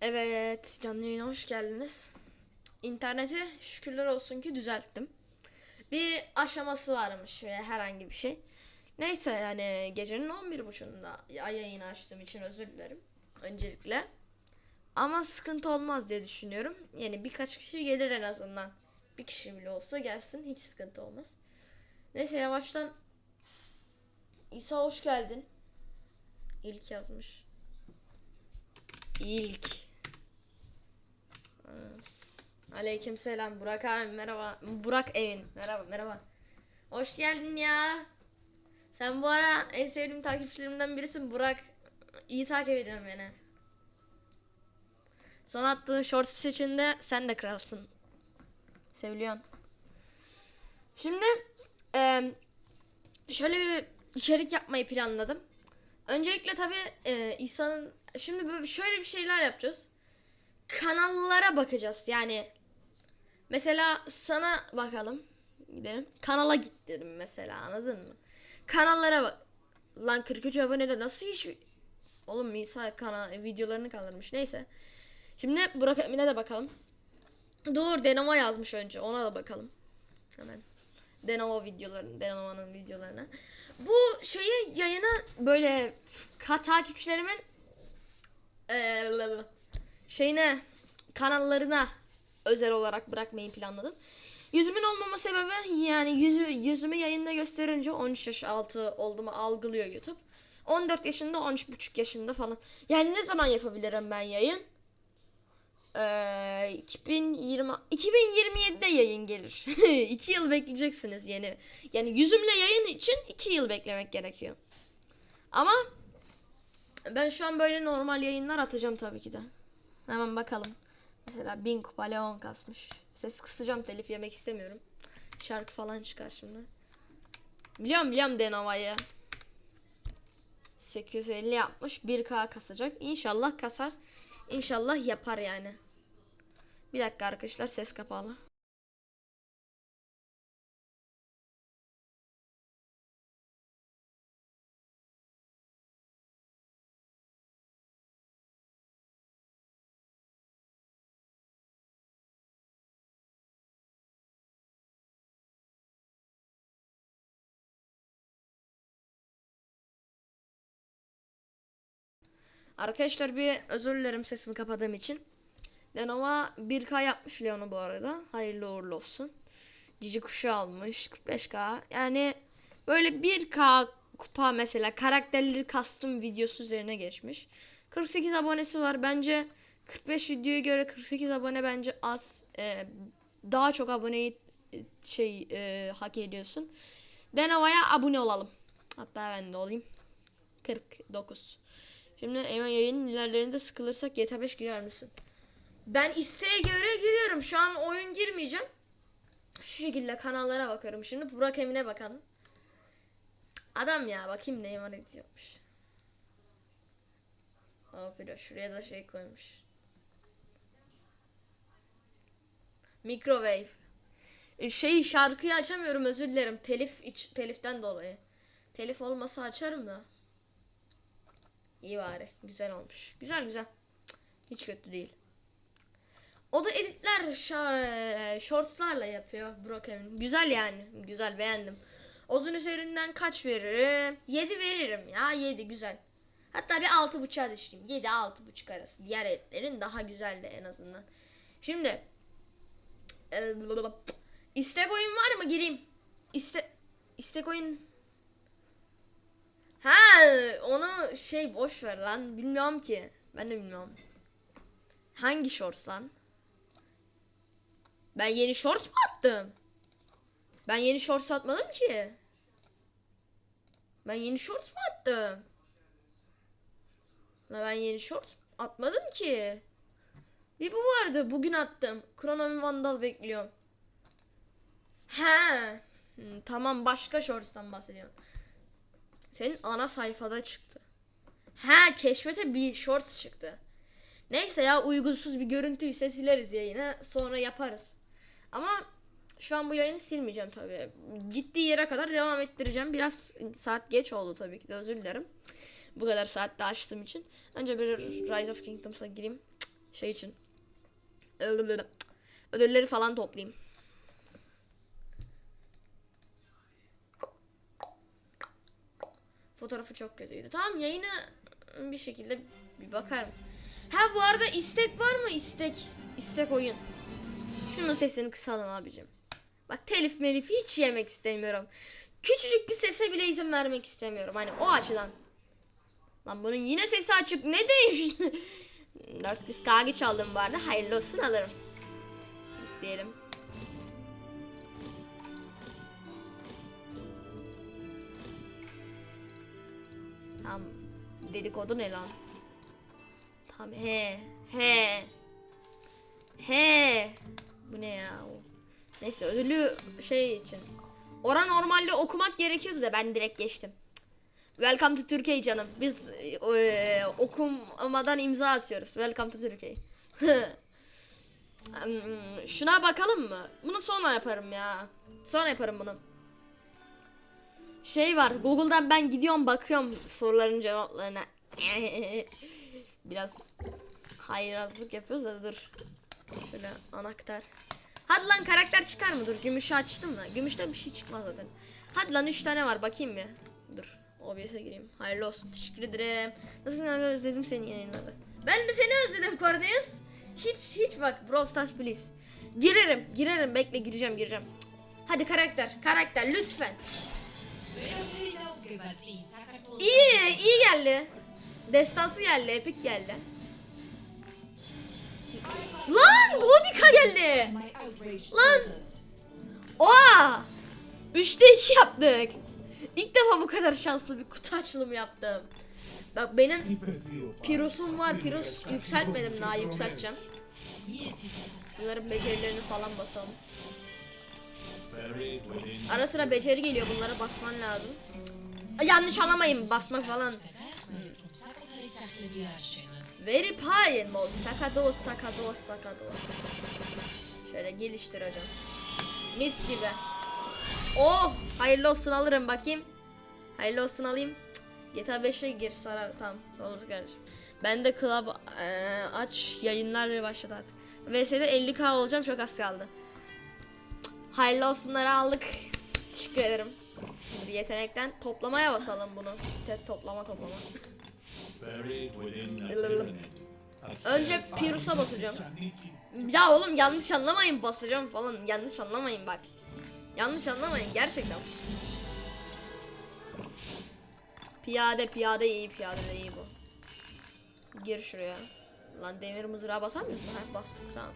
Evet, canlı yayına hoş geldiniz. İnterneti şükürler olsun ki düzelttim. Bir aşaması varmış ve herhangi bir şey. Neyse yani gecenin 11.30'unda yayını açtığım için özür dilerim. Öncelikle. Ama sıkıntı olmaz diye düşünüyorum. Yani birkaç kişi gelir en azından. Bir kişi bile olsa gelsin hiç sıkıntı olmaz. Neyse yavaştan İsa hoş geldin. İlk yazmış. İlk. Aleyküm selam Burak abi merhaba. Burak Evin merhaba merhaba. Hoş geldin ya. Sen bu ara en sevdiğim takipçilerimden birisin Burak. İyi takip ediyorum beni. Son attığın short seçinde sen de kralsın. Seviliyorsun. Şimdi eee, şöyle bir içerik yapmayı planladım. Öncelikle tabi İsa'nın şimdi böyle şöyle bir şeyler yapacağız. Kanallara bakacağız. Yani mesela sana bakalım. Gidelim. Kanala git dedim mesela anladın mı? Kanallara bak. Lan 43 abonede nasıl hiç Oğlum İsa kanal videolarını kaldırmış. Neyse. Şimdi Burak Emin'e de bakalım. Dur Denoma yazmış önce. Ona da bakalım. Hemen. Denova videolarını, Denova'nın videolarına. Bu şeyi yayına böyle ka takipçilerimin eee, şeyine kanallarına özel olarak bırakmayı planladım. Yüzümün olmama sebebi yani yüzü, yüzümü yayında gösterince 13 yaş altı olduğumu algılıyor YouTube. 14 yaşında 13,5 yaşında falan. Yani ne zaman yapabilirim ben yayın? Ee, 2020 2027'de yayın gelir. 2 yıl bekleyeceksiniz yeni. Yani yüzümle yayın için 2 yıl beklemek gerekiyor. Ama ben şu an böyle normal yayınlar atacağım tabii ki de. Hemen bakalım. Mesela 1000 kupa Leon kasmış. Ses kısacağım telif yemek istemiyorum. Şarkı falan çıkar şimdi. Biliyorum biliyorum Denova'yı. 850 yapmış. 1K kasacak. İnşallah kasar. İnşallah yapar yani. Bir dakika arkadaşlar ses kapalı. Arkadaşlar bir özür dilerim sesimi kapadığım için. Lenova 1K yapmış Leon'u bu arada. Hayırlı uğurlu olsun. Cici kuşu almış 45K. Yani böyle 1K kupa mesela karakterleri custom videosu üzerine geçmiş. 48 abonesi var. Bence 45 videoya göre 48 abone bence az. Ee, daha çok aboneyi e, şey e, hak ediyorsun. Denova'ya abone olalım. Hatta ben de olayım. 49. Şimdi hemen yayının ilerlerinde sıkılırsak GTA 5 girer misin? Ben isteğe göre giriyorum. Şu an oyun girmeyeceğim. Şu şekilde kanallara bakıyorum. Şimdi Burak Emin'e bakalım. Adam ya bakayım ne emanet yapmış. Hop bir de şuraya da şey koymuş. Microwave. E, Şey şarkıyı açamıyorum özür dilerim. Telif iç, teliften dolayı. Telif olmasa açarım da. İyi bari. Güzel olmuş. Güzel güzel. Hiç kötü değil. O da editler shortslarla yapıyor Brokemin. Güzel yani. Güzel beğendim. Ozun üzerinden kaç veririm? 7 veririm ya. 7 güzel. Hatta bir 6.5'a düşeyim. 7 6.5 arası. Diğer editlerin daha güzeldi en azından. Şimdi e, istek oyun var mı? Gireyim. İste istek oyun Ha onu şey boş ver lan. Bilmiyorum ki. Ben de bilmiyorum. Hangi shorts lan? Ben yeni shorts mu attım? Ben yeni shorts atmadım ki. Ben yeni shorts mu attım? La ben yeni shorts atmadım ki. Bir bu vardı. Bugün attım. Kronomi Vandal bekliyorum. He. Hmm, tamam başka shorts'tan bahsediyorum. Senin ana sayfada çıktı. Ha keşfete bir shorts çıktı. Neyse ya uygunsuz bir görüntüyse sileriz yayını sonra yaparız. Ama şu an bu yayını silmeyeceğim tabii. Gittiği yere kadar devam ettireceğim. Biraz saat geç oldu tabii ki de özür dilerim. Bu kadar saatte açtığım için. Önce bir Rise of Kingdoms'a gireyim. Şey için. Ödülleri falan toplayayım. Fotoğrafı çok kötüydü. Tamam yayını bir şekilde bir bakarım. Ha bu arada istek var mı? İstek. İstek oyun. Şunun sesini kısalım abicim. Bak telif melif hiç yemek istemiyorum. Küçücük bir sese bile izin vermek istemiyorum. Hani o açıdan. Lan bunun yine sesi açık. Ne değiş? 400 kg çaldım arada. Hayırlı olsun alırım. Diyelim. Tamam. Dedikodu ne lan? Tamam he. He. He. Bu ne ya? Neyse ödülü şey için. Ora normalde okumak gerekiyordu da ben direkt geçtim. Welcome to Türkiye canım. Biz e, okumadan imza atıyoruz. Welcome to Türkiye. Hmm, Şuna bakalım mı? Bunu sonra yaparım ya. Sonra yaparım bunu. Şey var. Google'dan ben gidiyorum bakıyorum soruların cevaplarına. Biraz hayrazlık yapıyoruz da dur. Şöyle anahtar. Hadi lan karakter çıkar mı? Dur gümüşü açtım da. Gümüşte bir şey çıkmaz zaten. Hadi lan 3 tane var bakayım bir. Dur. OBS'e gireyim. Hayırlı olsun. Teşekkür ederim. Kanka özledim seni yayınladı. Ben de seni özledim Cornelius. Hiç hiç bak Brawl Stars please. Girerim girerim bekle gireceğim gireceğim. Hadi karakter karakter lütfen. İyi iyi geldi. Destansı geldi epik geldi. Lan Bloodika geldi. Lan! Oha! 3'te 2 yaptık. İlk defa bu kadar şanslı bir kutu açılımı yaptım. Bak benim Piros'um var. Piros yükseltmedim daha yükselteceğim. Bunların becerilerini falan basalım. Ara sıra beceri geliyor bunlara basman lazım. Yanlış anlamayın basmak falan. Very pain mo sakado sakado sakado. Şöyle geliştir hocam. Mis gibi. Oh hayırlı olsun alırım bakayım. Hayırlı olsun alayım. GTA 5'e gir sarar tamam. Olsun kardeşim. Ben de club eee, aç yayınlar başladı artık. VS'de 50k olacağım çok az kaldı. Hayırlı olsunları aldık. Teşekkür ederim. Dur, yetenekten toplamaya basalım bunu. Te- toplama toplama. Önce Pirus'a basacağım. Ya oğlum yanlış anlamayın basacağım falan. Yanlış anlamayın bak. Yanlış anlamayın gerçekten. Piyade piyade iyi piyade de iyi bu. Gir şuraya. Lan demir mızrağı basamıyor musun? Ha bastık tamam.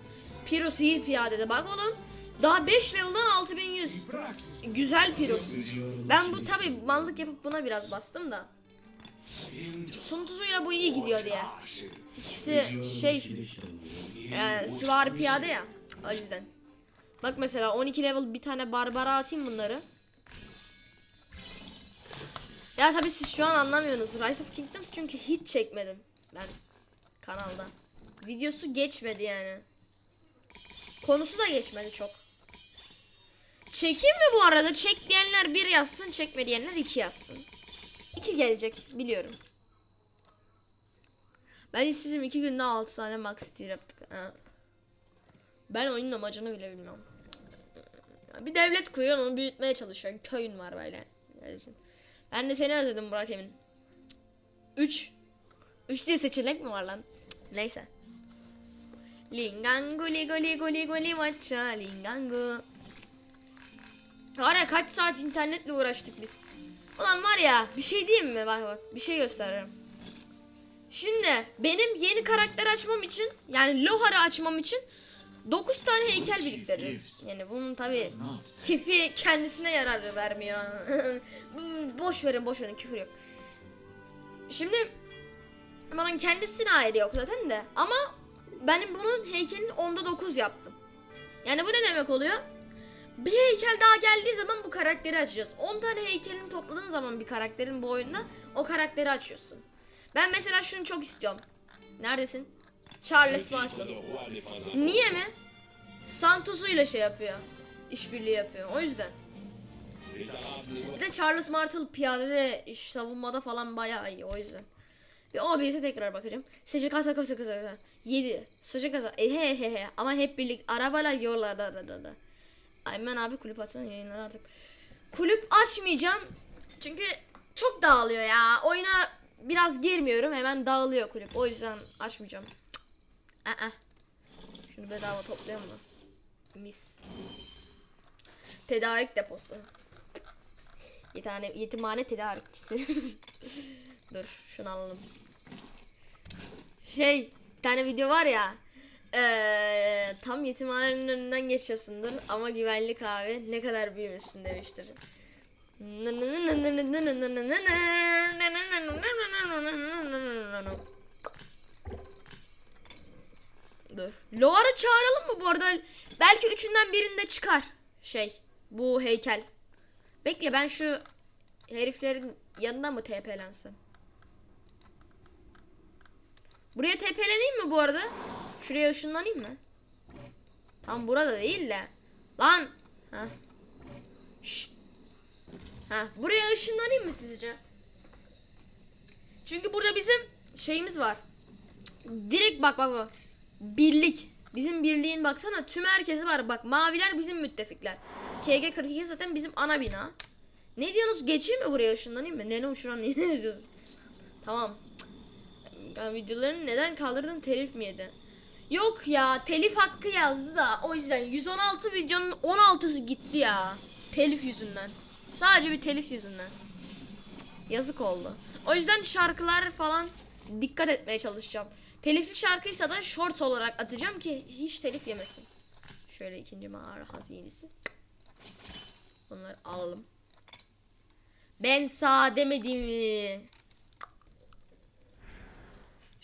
Pirus iyi piyadede bak oğlum. Daha 5 level'dan 6100. Güzel Pirus. Ben bu tabi mallık yapıp buna biraz bastım da. Sun tuzuyla bu iyi gidiyor diye. İkisi şey e, süvari piyade ya. O yüzden. Bak mesela 12 level bir tane barbara atayım bunları. Ya tabii siz şu an anlamıyorsunuz. Rise of Kingdoms çünkü hiç çekmedim ben kanalda. Videosu geçmedi yani. Konusu da geçmedi çok. Çekeyim mi bu arada? Çek diyenler bir yazsın, çekme diyenler iki yazsın. İki gelecek biliyorum. Ben işsizim iki günde altı tane max tier yaptık. Ha. Ben oyunun amacını bile bilmiyorum. Bir devlet kuruyorsun onu büyütmeye çalışıyorsun. Köyün var böyle. Ben de seni özledim Burak Emin. 3 3 diye seçenek mi var lan? Neyse. Lingangu ligo ligo ligo limacha lingangu. Var ya kaç saat internetle uğraştık biz. Ulan var ya bir şey diyeyim mi? Bak bak bir şey gösteririm. Şimdi benim yeni karakter açmam için yani Lohar'ı açmam için 9 tane heykel biriktirdim. Yani bunun tabi tipi kendisine yarar vermiyor. boş verin boş verin küfür yok. Şimdi bana kendisine ayrı yok zaten de ama benim bunun heykelini onda 9 yaptım. Yani bu ne demek oluyor? Bir heykel daha geldiği zaman bu karakteri açacağız. 10 tane heykelini topladığın zaman bir karakterin bu oyunda o karakteri açıyorsun. Ben mesela şunu çok istiyorum. Neredesin? Charles Martin. Niye mi? Santos'uyla şey yapıyor. İşbirliği yapıyor. O yüzden. Bir de Charles Martel piyadede iş savunmada falan bayağı iyi o yüzden. Bir OBS'e tekrar bakacağım. Sıcak kasa kasa kasa kasa. 7. Sıcak kasa. E, he he he. Ama hep birlikte arabayla yollarda da da da. Aymen abi kulüp atsana yayınlar artık. Kulüp açmayacağım. Çünkü çok dağılıyor ya. Oyuna biraz girmiyorum. Hemen dağılıyor kulüp. O yüzden açmayacağım. Aa. Şunu bedava toplayalım mı? Mis. Tedarik deposu. Yetane, yetimhane tedarikçisi. Dur şunu alalım. Şey bir tane video var ya. eee, tam yetimhanenin önünden geçiyorsundur ama güvenlik abi ne kadar büyümüşsün demiştir. Dur. Loar'ı çağıralım mı bu arada? Belki üçünden birinde çıkar. Şey bu heykel. Bekle ben şu heriflerin yanına mı TP'lensem? Buraya TP'leneyim mi bu arada? Şuraya ışınlanayım mı? Tam burada değil de. Lan. Ha. Şş. Ha, buraya ışınlanayım mı sizce? Çünkü burada bizim şeyimiz var. Direkt bak bak bak. Birlik. Bizim birliğin baksana tüm herkesi var. Bak maviler bizim müttefikler. KG42 zaten bizim ana bina. Ne diyorsunuz? Geçeyim mi buraya ışınlanayım mı? Nene uçuran ne diyorsun? Tamam. Ben videolarını neden kaldırdın? Telif mi yedi? Yok ya telif hakkı yazdı da o yüzden 116 videonun 16'sı gitti ya. Telif yüzünden. Sadece bir telif yüzünden. Yazık oldu. O yüzden şarkılar falan dikkat etmeye çalışacağım. Telifli şarkıysa da short olarak atacağım ki hiç telif yemesin. Şöyle ikinci mağara hazinesi. Bunları alalım. Ben sağ demedim mi?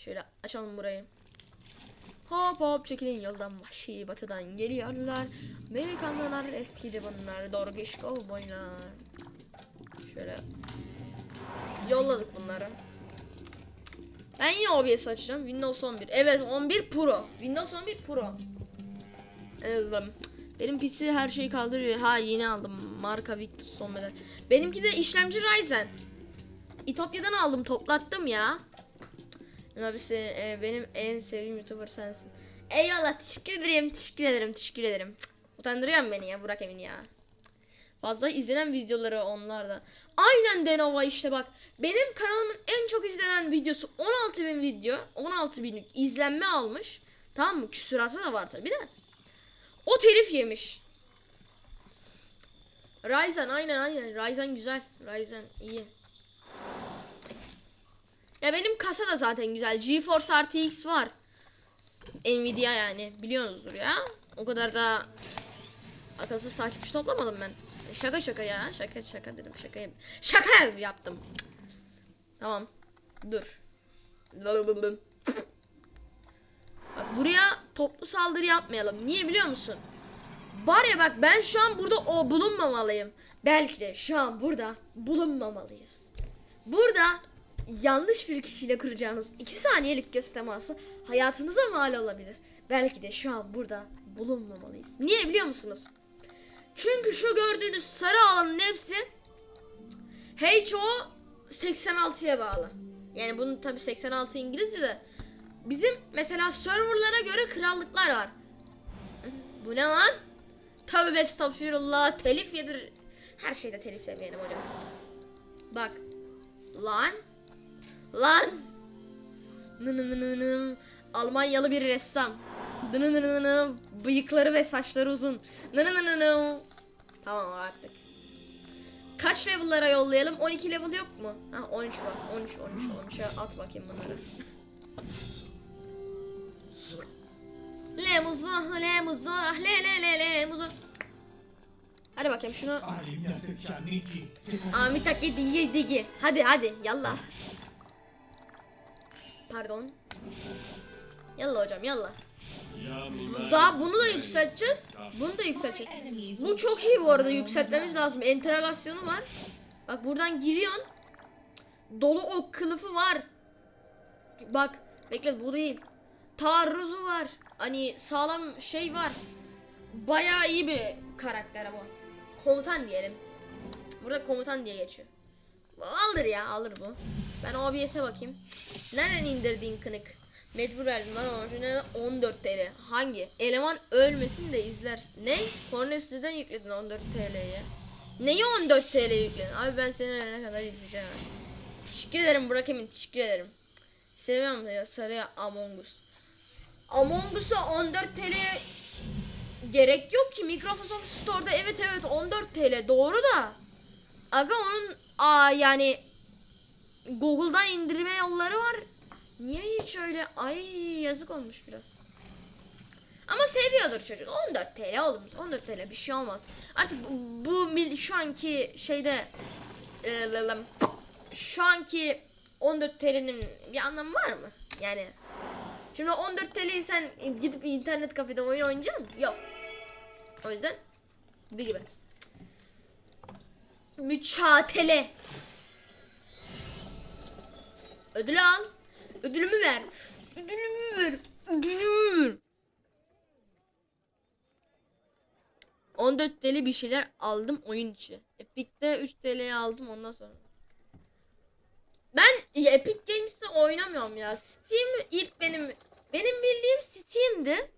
Şöyle açalım burayı. Hop hop çekilin yoldan vahşi batıdan geliyorlar. Amerikanlılar eskidi bunlar. Dorgiş kovboylar. Şöyle yolladık bunları. Ben yine OBS açacağım. Windows 11. Evet 11 Pro. Windows 11 Pro. Evet. Benim PC her şeyi kaldırıyor. Ha yeni aldım. Marka Victus son model. Benimki de işlemci Ryzen. İtopya'dan aldım. Toplattım ya. Abisi e, benim en sevdiğim YouTuber sensin. Eyvallah teşekkür ederim. Teşekkür ederim. Teşekkür ederim. Cık, beni ya. Burak Emin ya. Fazla izlenen videoları onlarda. Aynen Denova işte bak. Benim kanalımın en çok izlenen videosu 16 bin video. 16 binlik izlenme almış. Tamam mı? Küsuratı da var tabi de. O telif yemiş. Ryzen aynen aynen. Ryzen güzel. Ryzen iyi. Ya benim kasa da zaten güzel. GeForce RTX var. Nvidia yani. Biliyorsunuzdur ya. O kadar da akılsız takipçi toplamadım ben. Şaka şaka ya. Şaka şaka dedim. Şaka Şaka yaptım. Tamam. Dur. Bak buraya toplu saldırı yapmayalım. Niye biliyor musun? Var ya bak ben şu an burada o bulunmamalıyım. Belki de şu an burada bulunmamalıyız. Burada yanlış bir kişiyle kuracağınız 2 saniyelik göz teması hayatınıza mal olabilir. Belki de şu an burada bulunmamalıyız. Niye biliyor musunuz? Çünkü şu gördüğünüz sarı alanın hepsi HO 86'ya bağlı. Yani bunun tabi 86 İngilizce de bizim mesela serverlara göre krallıklar var. Bu ne lan? Tövbe estağfirullah telif yedir. Her şeyde telif yemeyelim hocam. Bak. Lan. Lan. Nı nı nı nı nı. Almanyalı bir ressam. Nı nı nı nı nı. Bıyıkları ve saçları uzun. Nı nı nı nı nı. Tamam artık. Kaç level'lara yollayalım? 12 level yok mu? Ha 13 var. 13 13 13'e at bakayım bunları. Lemuzu, lemuzu, le le le lemuzu. Hadi bakayım şunu. Amita digi digi. Hadi hadi yallah. Pardon. Yallah hocam yallah. Daha bunu da yükselteceğiz. Bunu da yükselteceğiz. Bu çok iyi bu arada yükseltmemiz lazım. Entegrasyonu var. Bak buradan giriyorsun. Dolu ok kılıfı var. Bak bekle bu değil. Taarruzu var. Hani sağlam şey var. Bayağı iyi bir karakter bu. Komutan diyelim. Burada komutan diye geçiyor. Alır ya alır bu. Ben OBS'e bakayım. Nereden indirdin kınık? Mecbur verdim lan orijinali 14 TL. Hangi? Eleman ölmesin de izler. Ne? Cornelius neden yükledin 14 TL'ye? Neyi 14 TL yükledin? Abi ben seni ölene kadar izleyeceğim. Teşekkür ederim Burak Emin. Teşekkür ederim. Seviyorum ya sarıya Among Us. Among Us'a 14 TL gerek yok ki Microsoft Store'da evet evet 14 TL doğru da. Aga onun aa yani Google'dan indirme yolları var. Niye hiç öyle ay yazık olmuş biraz. Ama seviyordur çocuk. 14 TL oğlum. 14 TL bir şey olmaz. Artık bu, bu şu anki şeyde e, şu anki 14 TL'nin bir anlamı var mı? Yani şimdi 14 TL'yi sen gidip internet kafede oyun oynayacak mısın? Yok. O yüzden bir gibi. Müçatele. Ödül al. Ödülümü ver. Ödülümü ver. Ödülümü ver. 14 TL bir şeyler aldım oyun içi. Epic'te 3 TL'ye aldım ondan sonra. Ben Epic Games'te oynamıyorum ya. Steam ilk benim benim bildiğim Steam'di.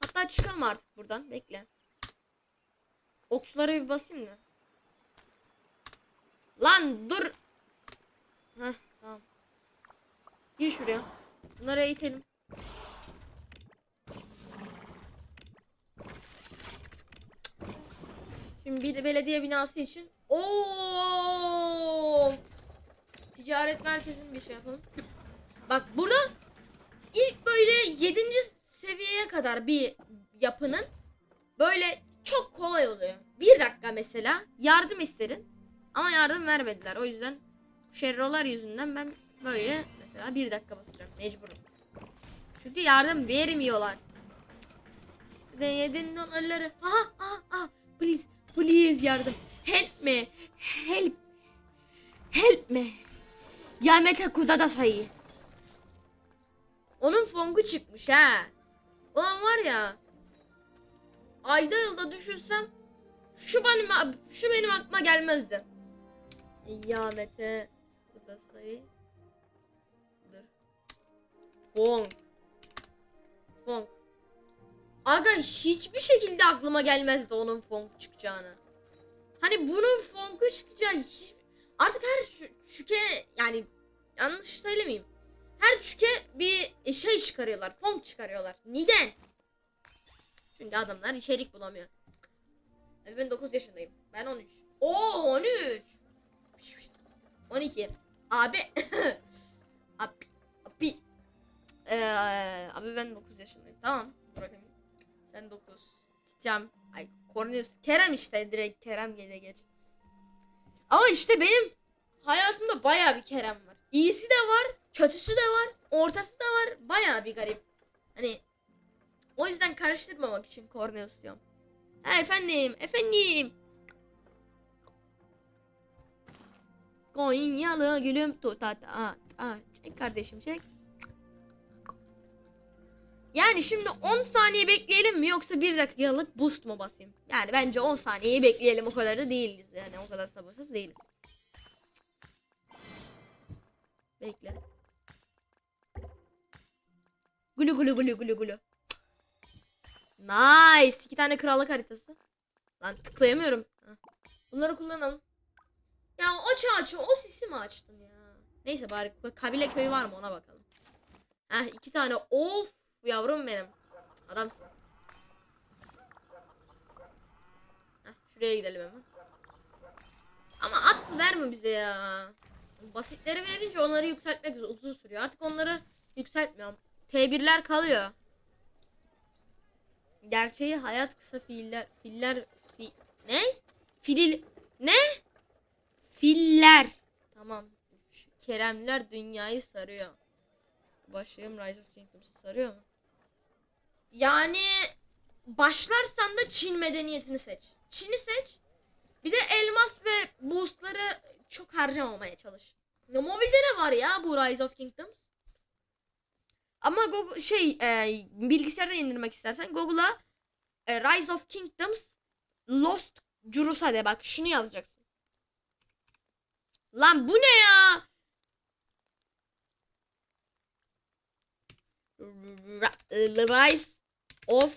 Hatta çıkalım artık buradan. Bekle. Okçulara bir basayım da. Lan dur. Heh tamam. Gir şuraya. Bunları eğitelim. Şimdi bir belediye binası için. Oo! Ticaret merkezini bir şey yapalım. Bak burada ilk böyle 7. seviyeye kadar bir yapının böyle çok kolay oluyor. Bir dakika mesela yardım isterin ama yardım vermediler. O yüzden şerrolar yüzünden ben böyle mesela bir dakika basacağım mecburum. Çünkü yardım vermiyorlar. De yedin dolarları. Aha aha aha. Please please yardım. Help me. Help. Help me. Yamete kudada sayı. Onun fongu çıkmış ha. Ulan var ya. Ayda yılda düşürsem şu benim şu benim aklıma gelmezdi. Yamete kudasayı. Dur. Fong. Fong. Aga hiçbir şekilde aklıma gelmezdi onun fong çıkacağını. Hani bunun fongu çıkacağı hiç... Artık her şüke yani yanlış söylemeyeyim. Her çüke bir şey çıkarıyorlar. Font çıkarıyorlar. Neden? Çünkü adamlar içerik bulamıyor. Ben 9 yaşındayım. Ben 13. Oo 13. 12. Abi. abi. Abi. Ee, abi ben 9 yaşındayım. Tamam. Bırakın. Sen 9. Cem. Ay Cornelius. Kerem işte direkt Kerem gele geç. Ama işte benim hayatımda baya bir Kerem var. İyisi de var, kötüsü de var, ortası da var. Baya bir garip. Hani o yüzden karıştırmamak için Cornelius diyorum. Ha efendim, efendim. Konyalı gülüm tutat. Aa, aa, çek kardeşim çek. Yani şimdi 10 saniye bekleyelim mi yoksa 1 dakikalık boost mu basayım? Yani bence 10 saniyeyi bekleyelim o kadar da değiliz yani o kadar sabırsız değiliz. Bekle. Gulu gulu gulu gulu gulu. Nice. İki tane krallık haritası. Lan tıklayamıyorum. Bunları kullanalım. Ya aç aç o sisi mi açtın ya? Neyse bari kabile köyü var mı ona bakalım. Heh iki tane of yavrum benim. Adamsın. Heh, şuraya gidelim hemen. Ama at verme bize ya. Basitleri verince onları yükseltmek uzun sürüyor. Artık onları yükseltmiyorum. T1'ler kalıyor. Gerçeği hayat kısa fiiller filler fi, ne? Filil ne? Filler. Tamam. Keremler dünyayı sarıyor. Başlayalım Rise of Kingdoms'ı sarıyor mu? Yani başlarsan da Çin medeniyetini seç. Çin'i seç. Bir de elmas ve boostları çok harcamamaya çalış. Ya mobilde de var ya bu Rise of Kingdoms. Ama Google şey e, bilgisayardan indirmek istersen Google'a e, Rise of Kingdoms Lost Jerusalem bak şunu yazacaksın. Lan bu ne ya? Rise uh, of